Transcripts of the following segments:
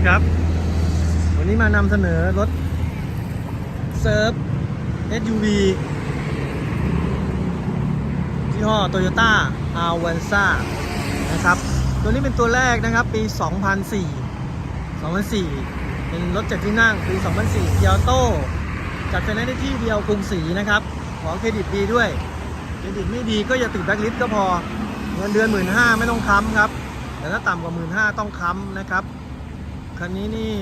ดีครับ วันนี้มานำเสนอรถเซิร์ฟ SUV ยี่ห้อ Toyota a v a n z a นะครับ ตัวนี้เป็นตัวแรกนะครับ ปี 2004 2004 เป็นรถเจ็ดที่นั่ง ปี 2004เกียร์โต้จัดไฟแนนซ์ได้ที่เดียวกรุงศรีนะครับ ขอเครดิตดีด้วย เครดิตไม่ดีก็อย่าติดแบล็คลิสต์ก็พอ เงินเดือน1 5ื่นไม่ต้องค้ำครับ แต่ถ้าต่ำกว่า1 5ื่นต้องค้ำนะครับ คันนี้นี่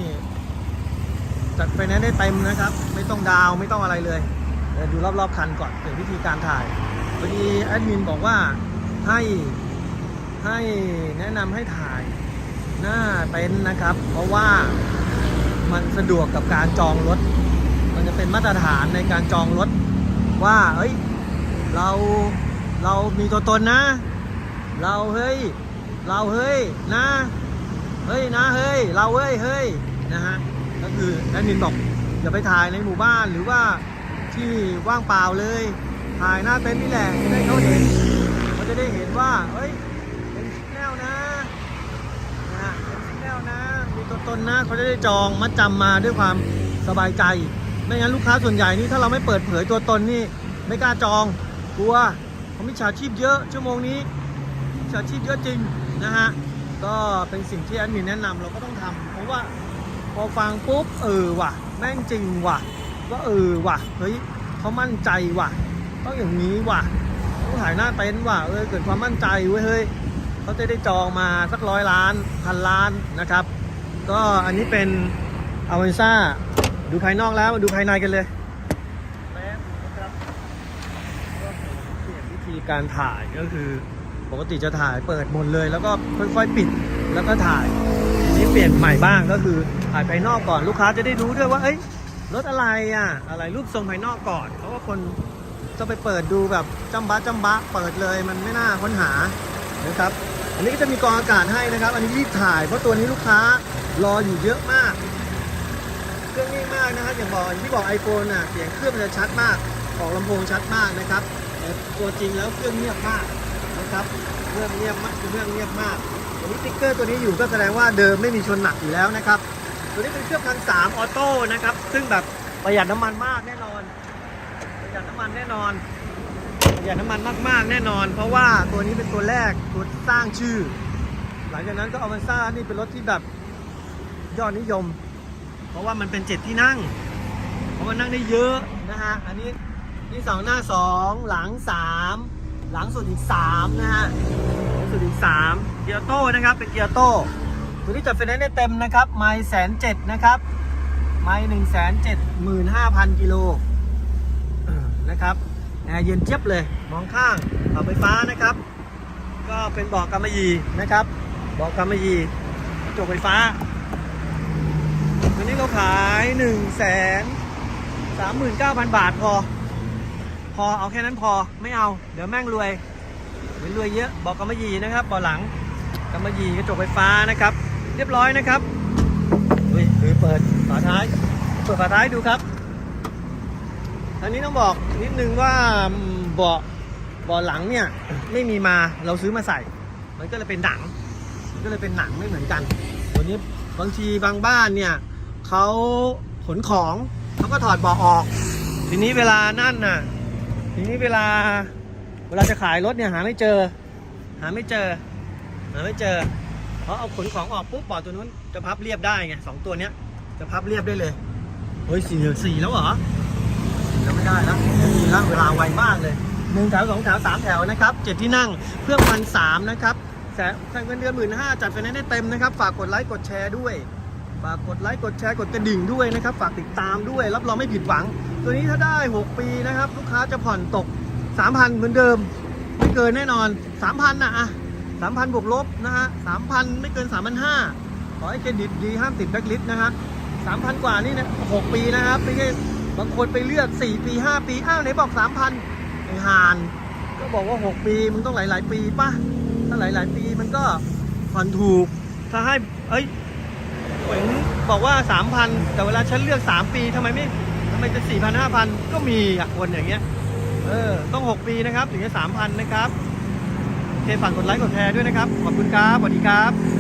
จัดไฟแนนซ์ได้เต็มนะครับ ไม่ต้องดาวไม่ต้องอะไรเลยเดี๋ยวดูรอบๆคันก่อนเกิดวิธีการถ่ายพอดีแอดมินบอกว่าให้ให้แนะนำให้ถ่ายหน้าเต็นท์นะครับ เพราะว่ามันสะดวกกับการจองรถ มันจะเป็นมาตรฐานในการจองรถ ว่าเฮ้ย เราเรามีตัวตนนะ เราเฮ้ย เราเฮ้ยนะ เฮ้ยนะเฮ้ยเราเฮ้ยเฮ้ยนะฮะก็คือแอดมินบอกอย่าไปถ่ายในหมู่บ้านหรือว่าที่ว่างเปล่าเลย ถ่ายหน้าเต็นท์นี่แหละจะได้เขาเห็นเขาจะได้เห็นว่าเฮ้ยเป็นชิแนลนะนะฮะเป็นชิแนลนะมีตัวตนนะเขาจะได้จองมัดจำมาด้วยความสบายใจ ไม่งั้นลูกค้าส่วนใหญ่นี่ถ้าเราไม่เปิดเผยตัวตนนี่ไม่กล้าจองกลัวเขามีฉาชีพเยอะชั่วโมงนี้ฉาชีพเยอะจริงนะฮะ ก็เป็นสิ่งที่แอดมินแนะนำเราก็ต้องทำเพราะว่าพอฟังปุ๊บเออว่ะ แม่งจริงว่ะ ว่าเออว่ะเฮ้ยเขามั่นใจว่ะต้องอย่างนี้ว่ะต้องถ่ายหน้าเต็นท์ว่ะเออเกิดความมั่นใจเว้ยเฮ้ยเขาจะได้จองมาสักร้อยล้านพันล้านนะครับ ก็อันนี้เป็นอเวนซ่าดูภายนอกแล้วมาดูภายในกันเลยแป๊บนะครับก็เปลี่ยนวิธีการถ่ายก็คือ ปกติจะถ่ายเปิดหมดเลย แล้วก็ค่อยๆปิดแล้วก็ถ่ายทีนี้เปลี่ยนใหม่บ้างก็คือถ่ายภายนอกก่อนลูกค้าจะได้รู้ด้วยว่าเอ้ยรถอะไรอะอะไรรูปทรงภายนอกก่อนเพราะว่าคนจะไปเปิดดูแบบจำบะจำบะเปิดเลยมันไม่น่าค้นหานะครับ อันนี้ก็จะมีกองอากาศให้นะครับ อันนี้รีบถ่ายเพราะตัวนี้ลูกค้ารออยู่เยอะมากเครื่องนิ่งมากนะครับอย่างบอกอย่างที่บอก iPhone น่ะเสียงเครื่องมันจะชัดมากออกลำโพงชัดมากนะครับแต่ตัวจริงแล้วเครื่องเงียบมาก นะครับเรื่องเงียบมากเรื่องเงียบมากตัวนี้ติ๊กเกอร์ตัวนี้อยู่ก็แสดงว่าเดิมไม่มีชนหนักอยู่แล้วนะครับ ตัวนี้เป็นเครื่องพันสามออโต้นะครับ ซึ่งแบบประหยัดน้ำมันมากแน่นอน ประหยัดน้ำมันแน่นอน ประหยัดน้ำมันมากๆ แน่นอน เพราะว่าตัวนี้เป็นตัวแรกตัวสร้างชื่อ หลังจากนั้นก็อ v เ n นซ่านี่เป็นรถที่แบบยอดนิยม เพราะว่ามันเป็นเจ็ดที่นั่ง เพราะมันนั่งได้เยอะนะฮะ อันนี้นี่สองหน้าสองหลังสาม หลังสุดอีกสามนะฮะหลังสุดอีกสามเกียร์โต้นะครับ เป็นเกียร์โต้ ตัวนี้จัดไฟแนนซ์ได้เต็มนะครับ ไม่แสนเจ็ดนะครับ ไม่หนึ่งแสนเจ็ดหมื่นห้าพันกิโลนะครับแอร์เย็นเจี๊ยบเลย มองข้างเสาไฟฟ้านะครับ ก็เป็นเบอกกำมะหยี่นะครับเบอกกำมะหยี่กระจกไฟฟ้าวันนี้เราขาย1นึ่งแสนสามหมื่นเก้าพันบาทพอ พอเอาแค่นั้นพอไม่เอา เดี๋ยวแม่งรวยเดี๋ยวรวยเยอะบอกกำมะหยี่นะครับบอกหลังกำมะหยี่กระจกไฟฟ้านะครับ เรียบร้อยนะครับเฮ้ยหรือเปิดฝาท้าย เปิดฝาท้ายดูครับอันนี้ต้องบอกนิดนึงว่าเบาะเบาะหลังเนี่ยไม่มีมาเราซื้อมาใส่ มันก็เลยเป็นหนังมันก็เลยเป็นหนังไม่เหมือนกันตัวนี้บางทีบางบ้านเนี่ยเขาขนของเขาก็ถอดเบาะออก ทีนี้เวลานั่นน่ะ ทีนี้เวลาเวลาจะขายรถเนี่ยหาไม่เจอ หาไม่เจอ หาไม่เจอ เพราะเอาขนของออกปุ๊บเบาะตัวนู้นจะพับเรียบได้ไงสองตัวเนี้ยจะพับเรียบได้เลยเฮ้ยสี่สี่แล้วเหรอสี่แล้วไม่ได้แล้วสี่แล้วเวลาไวมากเลยหนึ่งแถวสองแถวสามแถวนะครับเจ็ดที่นั่งเครื่องพันสามนะครับแสนเงินเดือนหมื่นห้าจัดไฟแนนซ์ได้เต็มนะครับ ฝากกดไลค์กดแชร์ด้วยฝากกดไลค์กดแชร์กดกระดิ่งด้วยนะครับ ฝากติดตามด้วย รับรองไม่ผิดหวัง ตัวนี้ถ้าได้ 6 ปีนะครับ ลูกค้าจะผ่อนตก 3,000 เหมือนเดิม ไม่เกินแน่นอน 3,000นะอะ3,000 บวกลบนะฮะ3,000 ไม่เกิน 3,500 ขอให้เครดิตดีห้ามติดแบ็คลิสต์นะฮะ3,000 กว่านี่นะ6ปีนะครับไม่ใช่บางคนไปเลือก 4 ปี 5 ปี อ้าวไหนบอก 3,000ไอ้ห่าน ก็บอกว่า 6 ปีมึงต้องหลาย ๆ ปีป่ะ ถ้าหลาย ๆ ปีมันก็ผ่อนถูก ถ้าให้ เอ้ยเหมือนบอกว่า 3,000 แต่เวลาฉันเลือก 3 ปีทำไมไม่ ไมจะ4,000 5,000ก็มีอะคนอย่างเงี้ย เออ ต้อง 6 ปีนะครับ ถึงจะ3,000นนะครับ เคฝากกดไลค์กดแชร์ด้วยนะครับ ขอบคุณครับ สวัสดีครับ